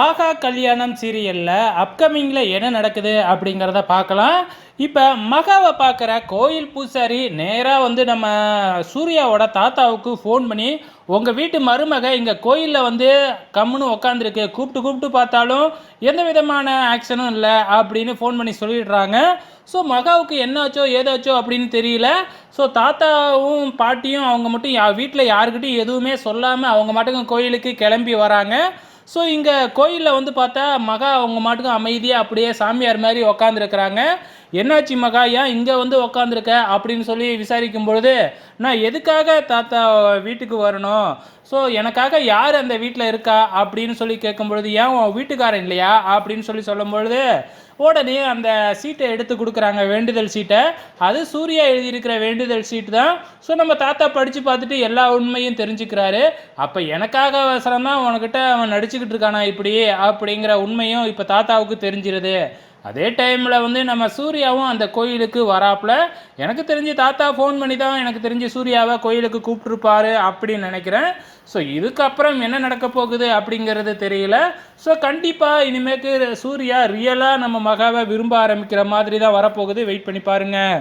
ஆகா கல்யாணம் சீரியலில் அப்கமிங்கில் என்ன நடக்குது அப்படிங்கிறத பார்க்கலாம். இப்போ மகாவை பார்க்குற கோயில் பூசாரி நேராக வந்து நம்ம சூர்யாவோட தாத்தாவுக்கு ஃபோன் பண்ணி உங்கள் வீட்டு மருமக இங்கே கோயிலில் வந்து கம்முன்னு உக்காந்துருக்கு. கூப்பிட்டு கூப்பிட்டு பார்த்தாலும் எந்த விதமான ஆக்ஷனும் இல்லை அப்படின்னு ஃபோன் பண்ணி சொல்லிடுறாங்க. ஸோ மகாவுக்கு என்னாச்சோ ஏதாச்சோ அப்படின்னு தெரியல. ஸோ தாத்தாவும் பாட்டியும் அவங்க மட்டும் யா வீட்டில் யாருக்கிட்டையும் எதுவுமே சொல்லாமல் அவங்க மட்டும் கோயிலுக்கு கிளம்பி வராங்க. ஸோ இங்கே கோயிலில் வந்து பார்த்தா மகா அவங்க மாட்டுக்கும் அமைதியாக அப்படியே சாமியார் மாதிரி உக்காந்துருக்குறாங்க. என்னாச்சு மகா? ஏன் இங்கே வந்து உக்காந்துருக்க? அப்படின்னு சொல்லி விசாரிக்கும் பொழுது நான் எதுக்காக தாத்தா வீட்டுக்கு வரணும்? ஸோ எனக்காக யார் அந்த வீட்டில் இருக்கா? அப்படின்னு சொல்லி கேட்கும் பொழுது ஏன் உன் வீட்டுக்காரன் இல்லையா? அப்படின்னு சொல்லி சொல்லும் பொழுது உடனே அந்த சீட்டை எடுத்து கொடுக்குறாங்க வேண்டுதல் சீட்டை. அது சூர்யா எழுதியிருக்கிற வேண்டுதல் சீட்டு தான். ஸோ நம்ம தாத்தா படித்து பார்த்துட்டு எல்லா உண்மையும் தெரிஞ்சுக்கிறாரு. அப்போ எனக்காக அவசரம் தான் உனக்கிட்ட அவன் நடிச்சுக்கிட்டு இருக்கானா இப்படி? அப்படிங்கிற உண்மையும் இப்போ தாத்தாவுக்கு தெரிஞ்சிருது. அதே டைமில் வந்து நம்ம சூர்யாவும் அந்த கோயிலுக்கு வராப்புல எனக்கு தெரிஞ்சு தாத்தா ஃபோன் பண்ணி தான் எனக்கு தெரிஞ்சு சூர்யாவை கோயிலுக்கு கூப்பிட்ருப்பாரு அப்படின்னு நினைக்கிறேன். ஸோ இதுக்கப்புறம் என்ன நடக்க போகுது அப்படிங்கிறது தெரியல. ஸோ கண்டிப்பாக இனிமேக்கு சூர்யா ரியலாக நம்ம மகாவை விரும்ப ஆரம்பிக்கிற மாதிரி தான் வரப்போகுது. வெயிட் பண்ணி பாருங்கள்